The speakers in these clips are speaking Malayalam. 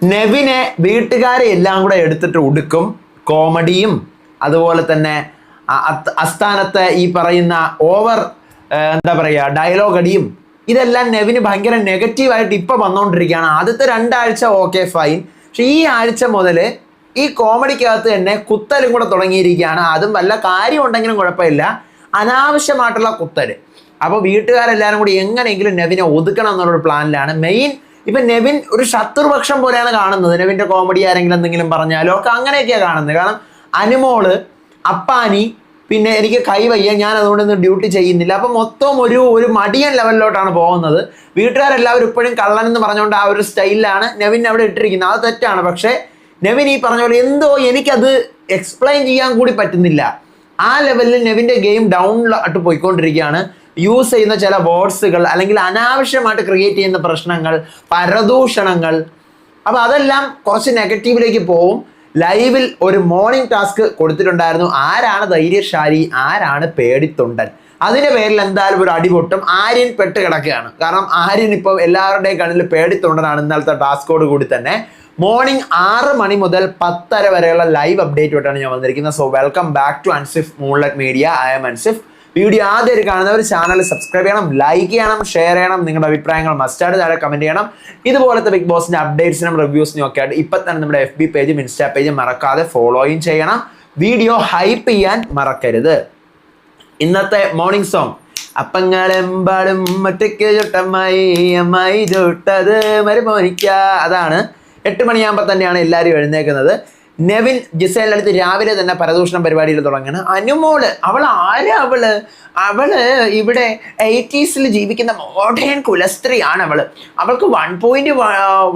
നെവിനെ വീട്ടുകാരെ എല്ലാം കൂടെ എടുത്തിട്ട് ഉടുക്കും കോമഡിയും അതുപോലെ തന്നെ അസ്ഥാനത്തെ ഈ പറയുന്ന ഓവർ എന്താ പറയുക ഡയലോഗ് അടിയും ഇതെല്ലാം നെവിന് ഭയങ്കര നെഗറ്റീവായിട്ട് ഇപ്പം വന്നുകൊണ്ടിരിക്കുകയാണ് ആദ്യത്തെ രണ്ടാഴ്ച ഓക്കെ ഫൈൻ പക്ഷെ ഈ ആഴ്ച മുതൽ ഈ കോമഡിക്കകത്ത് തന്നെ കുത്തലും കൂടെ തുടങ്ങിയിരിക്കുകയാണ്. അതും വല്ല കാര്യം ഉണ്ടെങ്കിലും കുഴപ്പമില്ല. അനാവശ്യമായിട്ടുള്ള കുത്തൽ അപ്പോൾ വീട്ടുകാരെല്ലാവരും കൂടി എങ്ങനെയെങ്കിലും നെവിനെ ഒതുക്കണം എന്നുള്ളൊരു പ്ലാനിലാണ് മെയിൻ ഇപ്പൊ നെവിൻ ഒരു ശത്രുപക്ഷം പോലെയാണ് കാണുന്നത്. നെവിന്റെ കോമഡി ആരെങ്കിലും എന്തെങ്കിലും പറഞ്ഞാലോ ഒക്കെ അങ്ങനെയൊക്കെയാണ് കാണുന്നത്. കാരണം അനുമോൾ അപ്പാനി പിന്നെ എനിക്ക് കൈവയ്യ ഞാൻ അതുകൊണ്ട് ഡ്യൂട്ടി ചെയ്യുന്നില്ല. അപ്പം മൊത്തം ഒരു ഒരു മടിയൻ ലെവലിലോട്ടാണ് പോകുന്നത്. വീട്ടുകാരെല്ലാവരും ഇപ്പോഴും കള്ളൻ എന്ന് പറഞ്ഞുകൊണ്ട് ആ ഒരു സ്റ്റൈലിലാണ് നെവിൻ അവിടെ ഇട്ടിരിക്കുന്നത്. അത് തെറ്റാണ്. പക്ഷേ നെവിൻ ഈ പറഞ്ഞ പോലെ എന്തോ എനിക്കത് എക്സ്പ്ലെയിൻ ചെയ്യാൻ കൂടി പറ്റുന്നില്ല. ആ ലെവലിൽ നെവിന്റെ ഗെയിം ഡൗൺ ആയിട്ട് പോയിക്കൊണ്ടിരിക്കുകയാണ്. യൂസ് ചെയ്യുന്ന ചില വേർഡ്സുകൾ അല്ലെങ്കിൽ അനാവശ്യമായിട്ട് ക്രിയേറ്റ് ചെയ്യുന്ന പ്രശ്നങ്ങൾ പരദൂഷണങ്ങൾ. അപ്പോൾ അതെല്ലാം കുറച്ച് നെഗറ്റീവിലേക്ക് പോവും. ലൈവിൽ ഒരു മോർണിംഗ് ടാസ്ക് കൊടുത്തിട്ടുണ്ടായിരുന്നു. ആരാണ് ധൈര്യശാലി? ആരാണ് പേടിത്തൊണ്ടൻ? അതിന്റെ പേരിൽ എന്തായാലും ഒരു അടിപൊട്ടും. ആര്യൻ പെട്ട് കിടക്കുകയാണ്. കാരണം ആര്യൻ ഇപ്പം എല്ലാവരുടെയും കണ്ണിൽ പേടിത്തൊണ്ടനാണ് ഇന്നലത്തെ ടാസ്കോട് കൂടി തന്നെ. മോർണിംഗ് ആറ് മണി മുതൽ പത്തര വരെയുള്ള ലൈവ് അപ്ഡേറ്റ് ആയിട്ടാണ് ഞാൻ വന്നിരിക്കുന്നത്. So welcome back to Ansif Moonlet Media I'm Ansif video ആദ്യം കാണുന്നവർ ചാനൽ സബ്സ്ക്രൈബ് ചെയ്യണം ലൈക്ക് ചെയ്യണം ഷെയർ ചെയ്യണം നിങ്ങളുടെ അഭിപ്രായങ്ങൾ മസ്റ്റായിട്ട് താഴെ കമന്റ് ചെയ്യണം. ഇതുപോലത്തെ ബിഗ് ബോസിന്റെ അപ്ഡേറ്റ്സിനും റിവ്യൂസിനും ഒക്കെ ആയിട്ട് ഇപ്പം തന്നെ നമ്മുടെ എഫ് ബി പേജും ഇൻസ്റ്റാ പേജും മറക്കാതെ ഫോളോയും ചെയ്യണം. വീഡിയോ ഹൈപ്പ് ചെയ്യാൻ മറക്കരുത്. ഇന്നത്തെ മോർണിംഗ് സോങ് അപ്പങ്ങളെമ്പാടും ഒറ്റയ്ക്ക് ചുട്ടമ്മായി അമ്മായി ചുട്ടത് മരുമോനിക്ക. അതാണ് എട്ട് മണിയാകുമ്പോൾ തന്നെയാണ് എല്ലാവരും എഴുന്നേക്കുന്നത് നെവിൻ ജിസേലിന്റെ അടുത്ത് രാവിലെ തന്നെ പരദൂഷണം പരിപാടിയിൽ തുടങ്ങുകയാണ് അനുമോൾ അവൾ ആരാ അവൾ? അവൾ ഇവിടെ എയ്റ്റീസിൽ ജീവിക്കുന്ന മോഡേൺ കുലസ്ത്രീയാണ് അവൾ. അവൾക്ക് one point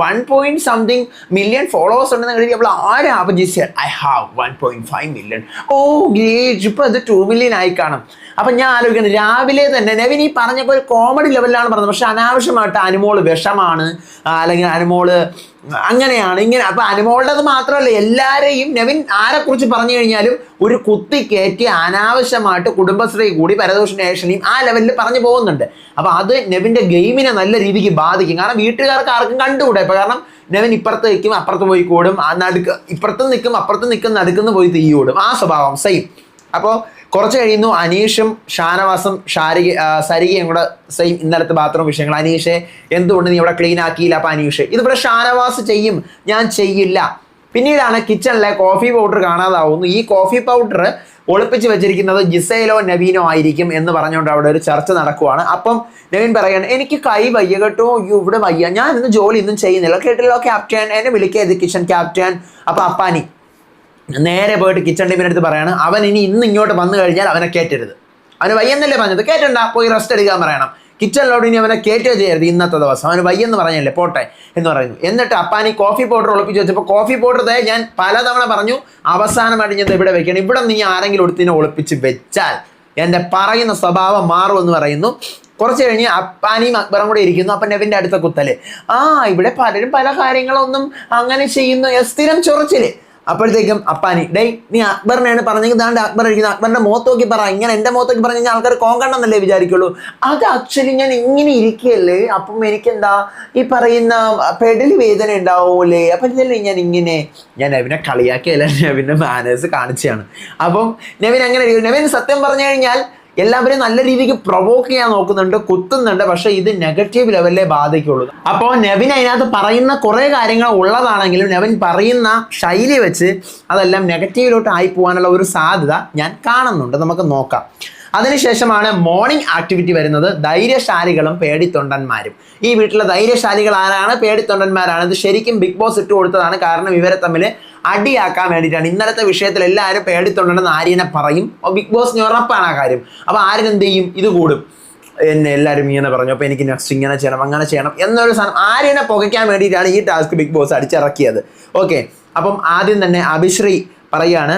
one point something million followers ഉണ്ടെന്ന് കരുതി അവൾ ആരാ? അപ്പൊ Giselle I have one point five million oh great ഇപ്പൊ അത് ടു മില്യൺ ആയി കാണും. അപ്പൊ ഞാൻ ആലോചിക്കുന്നത് രാവിലെ തന്നെ നെവിൻ ഈ പറഞ്ഞപ്പോൾ കോമഡി ലെവലിലാണ് പറഞ്ഞത്. പക്ഷെ അനാവശ്യമായിട്ട് അനുമോൾ വിഷമാണ്. അല്ലെങ്കിൽ അനുമോൾ അങ്ങനെയാണ്. ഇങ്ങനെ അപ്പൊ അനുമോളുടേത് മാത്രമല്ല എല്ലാരെയും നവീൻ ആരെക്കുറിച്ച് പറഞ്ഞു കഴിഞ്ഞാലും ഒരു കുത്തി കയറ്റി അനാവശ്യമായിട്ട് കുടുംബശ്രീ കൂടി പരദോഷണ ഏഷണിയും ആ ലെവലിൽ പറഞ്ഞു പോകുന്നുണ്ട്. അപ്പൊ അത് നെവിന്റെ ഗെയിമിനെ നല്ല രീതിക്ക് ബാധിക്കും. കാരണം വീട്ടുകാർക്ക് ആർക്കും കണ്ടുകൂടെ ഇപ്പൊ. കാരണം നെവിൻ ഇപ്പുറത്ത് നിൽക്കും അപ്പുറത്ത് പോയി കൂടും. നടുക്ക് ഇപ്പുറത്ത് നിൽക്കും അപ്പുറത്ത് നിൽക്കും നടുക്കുന്ന് പോയി തീ കൂടും. ആ സ്വഭാവം സെയിം അപ്പോൾ കുറച്ച് കഴിയുന്നു അനീഷും ഷാനവാസും ഷാരിക സരികയും കൂടെ സെയിം ഇന്നലത്തെ ബാത്റൂം വിഷയങ്ങൾ. അനീഷെ എന്തുകൊണ്ട് നീ ഇവിടെ ക്ലീൻ ആക്കിയില്ല? അപ്പം അനീഷ് ഇതിവിടെ ഷാനവാസ് ചെയ്യും ഞാൻ ചെയ്യില്ല. പിന്നീടാണ് കിച്ചണിലെ കോഫി പൗഡർ കാണാതാവുന്നു. ഈ കോഫി പൗഡർ ഒളിപ്പിച്ച് വെച്ചിരിക്കുന്നത് ജിസയിലോ നവീനോ ആയിരിക്കും എന്ന് പറഞ്ഞുകൊണ്ട് അവിടെ ഒരു ചർച്ച നടക്കുവാണ്. അപ്പം നവീൻ പറയാണ് എനിക്ക് കൈ വയ്യ കേട്ടോ. ഇവിടെ വയ്യ. ഞാൻ ഇന്ന് ജോലി ഇന്നും ചെയ്യുന്നില്ല. കേട്ടില്ലോ ക്യാപ്റ്റൻ എന്നെ വിളിക്കരുത് കിച്ചൺ ക്യാപ്റ്റൻ അപ്പം അപ്പാനി നേരെ പോയിട്ട് കിച്ചൺ ടീമിന്റെ അടുത്ത് പറയാണ് അവൻ ഇനി ഇന്ന് ഇങ്ങോട്ട് വന്നു കഴിഞ്ഞാൽ അവനെ കയറ്റരുത് അവന് വയ്യെന്നല്ലേ പറഞ്ഞത്? കേറ്റണ്ട പോയി റെസ്റ്റ് എടുക്കാൻ പറയണം. കിച്ചണിലോട് ഇനി അവനെ കയറ്റുക ചെയ്യരുത് ഇന്നത്തെ ദിവസം. അവന് വയ്യെന്ന് പറഞ്ഞല്ലേ പോട്ടെ എന്ന് പറഞ്ഞു എന്നിട്ട് അപ്പാനി കോഫി പൗഡർ ഒളിപ്പിച്ച് വെച്ചപ്പോൾ കോഫി പൗഡർ തേ ഞാൻ പലതവണ പറഞ്ഞു അവസാനമായിട്ട് ഞാൻ ഇവിടെ വെക്കണം. ഇവിടെ നീ ആരെങ്കിലും എടുത്തിനെ ഒളിപ്പിച്ച് വെച്ചാൽ എന്റെ പറയുന്ന സ്വഭാവം മാറുമെന്ന് പറയുന്നു. കുറച്ച് കഴിഞ്ഞ് അപ്പാനിയും അക്ബറും കൂടെ ഇരിക്കുന്നു. അപ്പം നെവിന്റെ അടുത്ത കുത്തൽ. ആ ഇവിടെ പലരും പല കാര്യങ്ങളൊന്നും അങ്ങനെ ചെയ്യുന്നു. സ്ഥിരം ചൊറച്ചിൽ. അപ്പോഴത്തേക്കും അപ്പാനി ഡേ നീ അക്ബറിനെയാണ് പറഞ്ഞെങ്കിൽ ദാണ്ട് അക്ബർ ഇരിക്കുന്നത് അക്ബറിന്റെ മുഖത്ത് നോക്കി പറ. ഇങ്ങനെ എന്റെ മുഖത്ത് നോക്കി പറഞ്ഞു കഴിഞ്ഞാൽ ആൾക്കാർ കോങ്കണ്ണെന്നല്ലേ വിചാരിക്കുള്ളൂ. അത് ആക്ച്വലി ഞാൻ ഇങ്ങനെ ഇരിക്കുകയല്ലേ അപ്പം എനിക്കെന്താ? ഈ പറയുന്ന പെടലി വേദന ഉണ്ടാവൂലേ? അപ്പം ഇതല്ലേ ഞാൻ ഇങ്ങനെ? ഞാൻ നവിനെ കളിയാക്കിയല്ല നവിന്റെ മാനേഴ്സ് കാണിച്ചാണ് അപ്പം നവിൻ അങ്ങനെ നെവിൻ സത്യം പറഞ്ഞു കഴിഞ്ഞാൽ എല്ലാവരും നല്ല രീതിക്ക് പ്രൊവോക്ക് ചെയ്യാൻ നോക്കുന്നുണ്ട് കുത്തുന്നുണ്ട് പക്ഷേ ഇത് നെഗറ്റീവ് ലെവലിലെ ബാധിക്കുള്ളൂ അപ്പോൾ നെവിൻ അതിനകത്ത് പറയുന്ന കുറേ കാര്യങ്ങൾ ഉള്ളതാണെങ്കിലും നെവിൻ പറയുന്ന ശൈലി വെച്ച് അതെല്ലാം നെഗറ്റീവിലോട്ട് ആയി പോകാനുള്ള ഒരു സാധ്യത ഞാൻ കാണുന്നുണ്ട്. നമുക്ക് നോക്കാം. അതിനുശേഷമാണ് മോർണിംഗ് ആക്ടിവിറ്റി വരുന്നത്. ധൈര്യശാലികളും പേടിത്തൊണ്ടന്മാരും. ഈ വീട്ടിലെ ധൈര്യശാലികൾ ആരാണ്? പേടിത്തൊണ്ടന്മാരാണ്. ഇത് ശരിക്കും ബിഗ് ബോസ് ഇട്ട് കൊടുത്തതാണ്. കാരണം ഇവരെ തമ്മിൽ അടിയാക്കാൻ വേണ്ടിയിട്ടാണ്. ഇന്നലത്തെ വിഷയത്തിൽ എല്ലാവരും പേടിത്തൊണ്ടെന്ന് ആര്യനെ പറയും. ബിഗ് ബോസിന് ഉറപ്പാണ് ആ കാര്യം. അപ്പോൾ ആര്യൻ എന്ത് ചെയ്യും? ഇത് കൂടും. എന്നെ എല്ലാവരും ഇങ്ങനെ പറഞ്ഞു. അപ്പോൾ എനിക്ക് നെക്സ്റ്റ് ഇങ്ങനെ ചെയ്യണം അങ്ങനെ ചെയ്യണം എന്നൊരു സാധനം ആര്യനെ പുകയ്ക്കാൻ വേണ്ടിയിട്ടാണ് ഈ ടാസ്ക് ബിഗ് ബോസ് അടിച്ചിറക്കിയത്. ഓക്കെ അപ്പം ആദ്യം തന്നെ അഭിശ്രീ പറയാണ്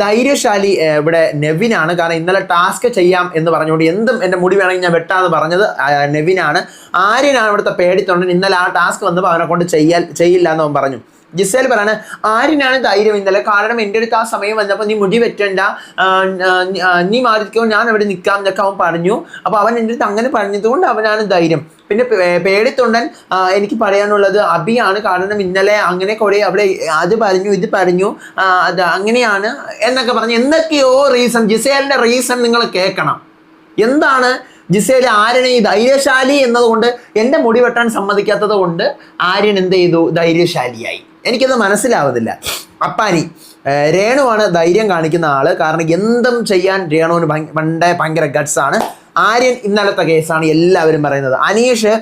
ധൈര്യശാലി ഇവിടെ നെവിനാണ്. കാരണം ഇന്നലെ ടാസ്ക് ചെയ്യാം എന്ന് പറഞ്ഞുകൊണ്ട് എന്തും എന്റെ മുടി വേണമെങ്കിൽ ഞാൻ വെട്ടാന്ന് പറഞ്ഞത് നെവിനാണ്. ആര്യനാണ് ഇവിടുത്തെ പേടിത്തൊണ്ടൻ. ഇന്നലെ ആ ടാസ്ക് വന്നപ്പോൾ അവനെ കൊണ്ട് ചെയ്യാൻ ചെയ്യില്ല എന്ന് പറഞ്ഞു. ജിസേൽ പറയാണ് ആരിനാണ് ധൈര്യം ഇന്നലെ. കാരണം എന്റെ അടുത്ത് ആ സമയം വന്നപ്പോൾ നീ മുടി വെറ്റണ്ട. നീ മാറിക്കോ ഞാൻ അവിടെ നിൽക്കാം എന്നൊക്കെ അവൻ പറഞ്ഞു. അപ്പോൾ അവൻ എന്റെ അടുത്ത് അങ്ങനെ പറഞ്ഞതുകൊണ്ട് അവനാണ് ധൈര്യം. പിന്നെ പേടിത്തൊണ്ടൻ എനിക്ക് പറയാനുള്ളത് അബിയാണ് കാരണം ഇന്നലെ അങ്ങനെ കുറേ അവിടെ അത് പറഞ്ഞു ഇത് പറഞ്ഞു അത് അങ്ങനെയാണ് എന്നൊക്കെ പറഞ്ഞു. എന്തൊക്കെയോ റീസൺ ജിസേലിന്റെ റീസൺ നിങ്ങൾ കേൾക്കണം. എന്താണ് ജിസേൽ ആര്യനെ ഈ ധൈര്യശാലി എന്നതുകൊണ്ട് എന്റെ മുടി വെട്ടാൻ സമ്മതിക്കാത്തത് കൊണ്ട് ആര്യൻ എന്ത് ചെയ്തു? ധൈര്യശാലിയായി. എനിക്കത് മനസ്സിലാവുന്നില്ല. അപ്പാനി രേണുവാണ് ധൈര്യം കാണിക്കുന്ന ആൾ. കാരണം എന്തും ചെയ്യാൻ രേണുവിന് പണ്ട് ഭയങ്കര ഗഡ്സ് ആണ്. ആര്യൻ ഇന്നലത്തെ കേസാണ് എല്ലാവരും പറയുന്നത്. അനീഷ്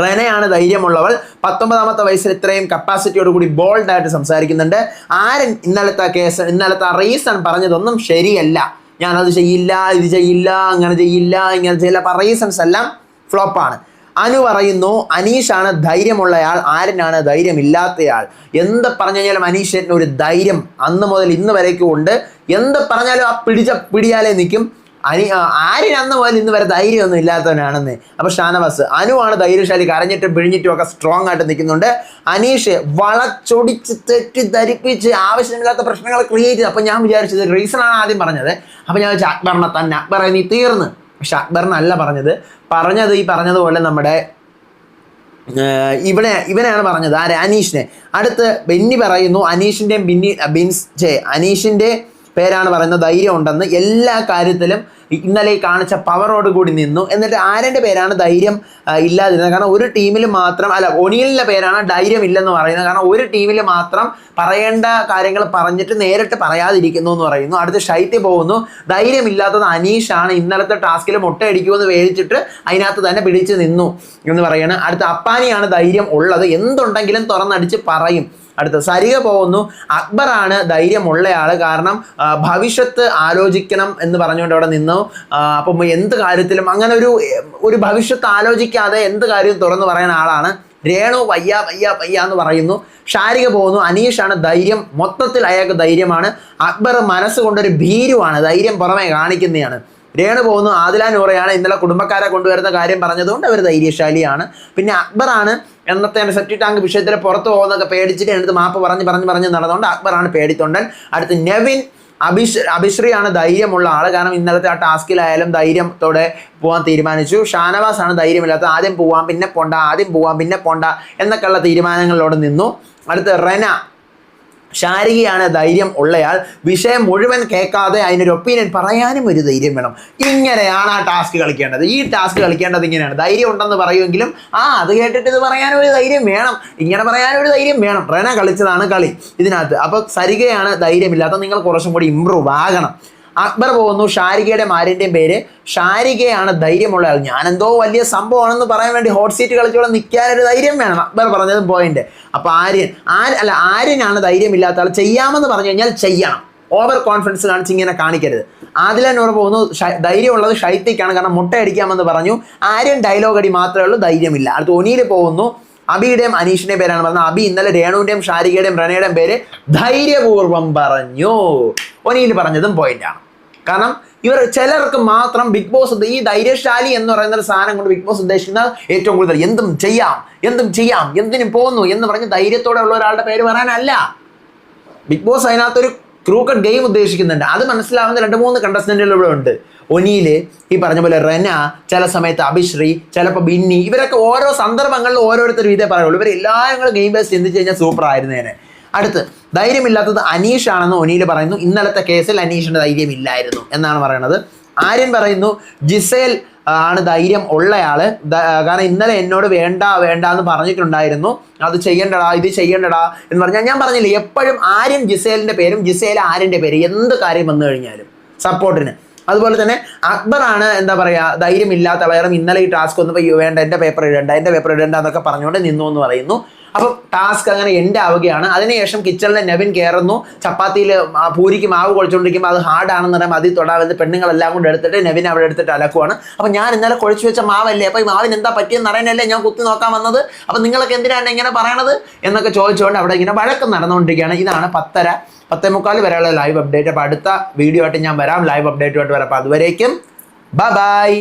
റെനയാണ് ധൈര്യമുള്ളവൾ. പത്തൊമ്പതാമത്തെ വയസ്സിൽ ഇത്രയും കപ്പാസിറ്റിയോട് കൂടി ബോൾഡായിട്ട് സംസാരിക്കുന്നുണ്ട്. ആരൻ ഇന്നലത്തെ കേസ് ഇന്നലത്തെ റീസൺ പറഞ്ഞതൊന്നും ശരിയല്ല. ഞാനത് ചെയ്യില്ല ഇത് ചെയ്യില്ല അങ്ങനെ ചെയ്യില്ല ഇങ്ങനെ ചെയ്യില്ല. അപ്പം റീസൺസ് എല്ലാം ഫ്ലോപ്പാണ് അനു പറയുന്നു അനീഷാണ് ധൈര്യമുള്ളയാൾ ആരനാണ് ധൈര്യമില്ലാത്തയാൾ. എന്ത് പറഞ്ഞു കഴിഞ്ഞാലും ഒരു ധൈര്യം അന്ന് മുതൽ ഇന്ന് വരേക്കും ഉണ്ട്. എന്ത് പറഞ്ഞാലും ആ പിടിച്ച പിടിയാലേ നിൽക്കും. അനി ആ, ആര്യൻ അന്ന് മുതൽ ഇന്ന് വരെ ധൈര്യമൊന്നും ഇല്ലാത്തവനാണെന്ന്. അപ്പൊ ഷാനവാസ് അനുവാണ് ധൈര്യശാലി കരഞ്ഞിട്ടും പിഴിഞ്ഞിട്ടും ഒക്കെ സ്ട്രോങ് ആയിട്ട് നിൽക്കുന്നുണ്ട്. അനീഷ് വളച്ചൊടിച്ച് തെറ്റി ധരിപ്പിച്ച് ആവശ്യമില്ലാത്ത പ്രശ്നങ്ങൾ ക്രിയേറ്റ് ചെയ്ത് അപ്പൊ ഞാൻ വിചാരിച്ചത് റീസൺ ആണ് ആദ്യം പറഞ്ഞത്. അപ്പൊ ഞാൻ വെച്ചാൽ അക്ബറിനെ തന്നെ അക്ബറെ നീ തീർന്ന്. പക്ഷെ അക്ബറിനല്ല പറഞ്ഞത്. പറഞ്ഞത് ഈ പറഞ്ഞതുപോലെ നമ്മുടെ ഇവനെ ഇവനെയാണ് പറഞ്ഞത് ആരെ അനീഷിനെ അടുത്ത് ബെന്നി പറയുന്നു അനീഷിന്റെയും ബിന്നി ബിൻസ് ജെ അനീഷിന്റെ പേരാണ് പറയുന്നത് ധൈര്യം ഉണ്ടെന്ന് എല്ലാ കാര്യത്തിലും ഇന്നലെ കാണിച്ച പവറോട് കൂടി നിന്നു. എന്നിട്ട് ആരന്റെ പേരാണ് ധൈര്യം ഇല്ലാതിരുന്നത്. കാരണം ഒരു ടീമിൽ മാത്രം അല്ല ഒനിയലിന്റെ പേരാണ് ധൈര്യം ഇല്ലെന്ന് പറയുന്നത്. കാരണം ഒരു ടീമിൽ മാത്രം പറയേണ്ട കാര്യങ്ങൾ പറഞ്ഞിട്ട് നേരിട്ട് പറയാതിരിക്കുന്നു എന്ന് പറയുന്നു. അടുത്ത് ശൈത്യ പോകുന്നു. ധൈര്യമില്ലാത്തത് അനീഷാണ്. ഇന്നലത്തെ ടാസ്കിൽ മുട്ടയടിക്കുമെന്ന് വേദിച്ചിട്ട് അതിനകത്ത് തന്നെ പിടിച്ചു നിന്നു എന്ന് പറയുന്നത് അടുത്ത അപ്പാനിയാണ് ധൈര്യം ഉള്ളത്. എന്തുണ്ടെങ്കിലും തുറന്നടിച്ച് പറയും. അടുത്ത സരിക പോകുന്നു. അക്ബറാണ് ധൈര്യമുള്ളയാൾ കാരണം ഭവിഷ്യത്ത് ആലോചിക്കണം എന്ന് പറഞ്ഞുകൊണ്ട് അവിടെ നിന്നു. അപ്പം എന്ത് കാര്യത്തിലും അങ്ങനെ ഒരു ഒരു ഭവിഷ്യത്ത് ആലോചിക്കാതെ എന്ത് കാര്യവും തുറന്നു പറയുന്ന ആളാണ്. രേണു വയ്യ വയ്യ വയ്യ എന്ന് പറയുന്നു. ഷാരിക പോകുന്നു. അനീഷാണ് ധൈര്യം. മൊത്തത്തിൽ അയാൾക്ക് ധൈര്യമാണ്. അക്ബർ മനസ്സുകൊണ്ടൊരു ഭീരുവാണ്. ധൈര്യം പുറമെ കാണിക്കുന്നതാണ് രേണു പോകുന്നു. ആദില നൂറയാണ് ഇന്നലെ കുടുംബക്കാരെ കൊണ്ടുവരുന്ന കാര്യം പറഞ്ഞതുകൊണ്ട് അവർ ധൈര്യശാലിയാണ്. പിന്നെ അക്ബറാണ് എന്നത്തെ സെപ്റ്റി ടാങ്ക് വിഷയത്തിൽ പുറത്തു പോകുന്നതൊക്കെ പേടിച്ചിട്ട് എടുത്ത് മാപ്പ് പറഞ്ഞ് പറഞ്ഞ് പറഞ്ഞ് നടന്നുകൊണ്ട് അക്ബറാണ് പേടിത്തൊണ്ടൻ. അടുത്ത് നെവിൻ അഭിഷ് അഭിശ്രീയാണ് ധൈര്യമുള്ള ആൾ കാരണം ഇന്നലത്തെ ആ ടാസ്കിലായാലും ധൈര്യത്തോടെ പോകാൻ തീരുമാനിച്ചു. ഷാനവാസ് ആണ് ധൈര്യമില്ലാത്ത ആദ്യം പോവാം പിന്നെ പോണ്ട ആദ്യം പോവാം പിന്നെ പോണ്ട എന്നൊക്കെയുള്ള തീരുമാനങ്ങളിലൂടെ നിന്നു. അടുത്ത് റെന ശാരികയാണ് ധൈര്യം ഉള്ളയാൾ വിഷയം മുഴുവൻ കേൾക്കാതെ അതിനൊരു ഒപ്പീനിയൻ പറയാനും ഒരു ധൈര്യം വേണം. ഇങ്ങനെയാണ് ആ ടാസ്ക് കളിക്കേണ്ടത്. ഈ ടാസ്ക് കളിക്കേണ്ടത് ഇങ്ങനെയാണ്. ധൈര്യം ഉണ്ടെന്ന് പറയുമെങ്കിലും ആ അത് കേട്ടിട്ട് ഇത് പറയാനും ഒരു ധൈര്യം വേണം. ഇങ്ങനെ പറയാനും ഒരു ധൈര്യം വേണം. റെന കളിച്ചതാണ് കളി ഇതിനകത്ത്. അപ്പോൾ സരികയാണ് ധൈര്യമില്ലാത്ത നിങ്ങൾ കുറച്ചും കൂടി ഇമ്പ്രൂവ് ആകണം. അക്ബർ പോകുന്നു ഷാരികയുടെ മാരിന്റെയും പേര്. ഷാരികയാണ് ധൈര്യമുള്ള ആൾ. ഞാനെന്തോ വലിയ സംഭവമാണെന്ന് പറയാൻ വേണ്ടി ഹോട്ട് സീറ്റ് കളിച്ചോടെ നിൽക്കാനൊരു ധൈര്യം വേണം അക്ബർ പറഞ്ഞതും പോയിന്റ് അപ്പോൾ ആര്യൻ ആര് അല്ല ആര്യനാണ് ധൈര്യമില്ലാത്ത ആൾ. ചെയ്യാമെന്ന് പറഞ്ഞു കഴിഞ്ഞാൽ ചെയ്യണം. ഓവർ കോൺഫിഡൻസ് കാണിച്ച് ഇങ്ങനെ കാണിക്കരുത്. ആദില പോകുന്നു ധൈര്യമുള്ളത് ഷൈത്തിക്കാണ് കാരണം മുട്ടയടിക്കാമെന്ന് പറഞ്ഞു. ആര്യൻ ഡയലോഗ് അടി മാത്രമേ ഉള്ളൂ ധൈര്യമില്ല. അടുത്ത് ഒനിയിൽ പോകുന്നു അബിയുടെയും അനീഷിന്റെയും പേരാണ് പറഞ്ഞത്. അബി ഇന്നലെ രേണുവിന്റെയും ഷാരികയുടെയും പ്രണയുടെയും പേര് ധൈര്യപൂർവം പറഞ്ഞു. ഒനിയിൽ പറഞ്ഞതും പോയിന്റാണ് കാരണം ഇവർ ചിലർക്ക് മാത്രം ബിഗ് ബോസ് ഈ ധൈര്യശാലി എന്ന് പറയുന്ന ഒരു സാധനം കൊണ്ട് ബിഗ് ബോസ് ഉദ്ദേശിക്കുന്നത് ഏറ്റവും കൂടുതൽ എന്തും ചെയ്യാം എന്തും ചെയ്യാം എന്തിനും പോകുന്നു എന്ന് പറഞ്ഞ് ധൈര്യത്തോടെ ഉള്ള ഒരാളുടെ പേര് പറയാനല്ല. ബിഗ് ബോസ് അതിനകത്തൊരു ക്രൂക്കഡ് ഗെയിം ഉദ്ദേശിക്കുന്നുണ്ട്. അത് മനസ്സിലാവുന്ന രണ്ട് മൂന്ന് കണ്ടസ്റ്റന്റുകൾ ഇവിടെ ഉണ്ട്. ഒനിയിൽ ഈ പറഞ്ഞ പോലെ റെന ചില സമയത്ത് അഭിശ്രീ ചിലപ്പോൾ ബിന്നി ഇവരൊക്കെ ഓരോ സന്ദർഭങ്ങളിൽ ഓരോരുത്തരും ഇതേ പറയുള്ളൂ. ഇവർ എല്ലാ കൂടെ ഗെയിം ബേസ് ചിന്തിച്ച് കഴിഞ്ഞാൽ സൂപ്പർ ആയിരുന്നേനെ അടുത്ത് ധൈര്യമില്ലാത്തത് അനീഷ് ആണെന്ന് ഒനിയിൽ പറയുന്നു. ഇന്നലത്തെ കേസിൽ അനീഷിന് ധൈര്യമില്ലായിരുന്നു എന്നാണ് പറയുന്നത്. ആര്യൻ പറയുന്നു ജിസേൽ ആണ് ധൈര്യം ഉള്ളയാൾ. ദ- കാരണം ഇന്നലെ എന്നോട് വേണ്ട വേണ്ട എന്ന് പറഞ്ഞിട്ടുണ്ടായിരുന്നു. അത് ചെയ്യണ്ടടാ ഇത് ചെയ്യണ്ടടാ എന്ന് പറഞ്ഞാൽ ഞാൻ പറഞ്ഞില്ലേ എപ്പോഴും ആരും ജിസേലിന്റെ പേരും ജിസേൽ ആര്യന്റെ പേര് എന്ത് കാര്യം വന്നു കഴിഞ്ഞാലും സപ്പോർട്ടിന് അതുപോലെ തന്നെ അക്ബറാണ് എന്താ പറയുക ധൈര്യമില്ലാത്ത കാരണം ഇന്നലെ ഈ ടാസ്ക് ഒന്നും വേണ്ട എന്റെ പേപ്പർ ഇടണ്ട എന്റെ പേപ്പർ ഇടണ്ട എന്നൊക്കെ പറഞ്ഞുകൊണ്ട് നിന്നു എന്ന് പറയുന്നു. അപ്പം ടാസ്ക് അങ്ങനെ എൻഡ് ആവുകയാണ്. അതിനുശേഷം കിച്ചണിലെ നെവിൻ കയറുന്നു ചപ്പാത്തിയിൽ പൂരിക്ക് മാവ് കുഴച്ചുകൊണ്ടിരിക്കുമ്പോൾ അത് ഹാർഡാണെന്ന് പറയുമ്പോൾ അതിൽ തൊടാവുന്ന പെണ്ണുങ്ങളെല്ലാം കൊണ്ട് എടുത്തിട്ട് നെവിൻ അവിടെ എടുത്തിട്ട് അലക്കുവാണ്. അപ്പം ഞാൻ ഇന്നലെ കുഴച്ചു വെച്ച മാവല്ലേ? അപ്പോൾ ഈ മാവിന് എന്താ പറ്റിയെന്ന് അറിയാനല്ലേ ഞാൻ കുത്തി നോക്കാൻ വന്നത്? അപ്പം നിങ്ങളൊക്കെ എന്തിനാണ് ഇങ്ങനെ പറയണത്? എന്നൊക്കെ ചോദിച്ചുകൊണ്ട് അവിടെ ഇങ്ങനെ വഴക്കം നടന്നുകൊണ്ടിരിക്കുകയാണ്. ഇതാണ് പത്തര പത്തേ മുക്കാൽ വരെയുള്ള ലൈവ് അപ്ഡേറ്റ് അപ്പോൾ അടുത്ത വീഡിയോ ആയിട്ട് ഞാൻ വരാം. ലൈവ് അപ്ഡേറ്റുമായിട്ട് വരാം. അപ്പോൾ അതുവരേക്കും ബൈ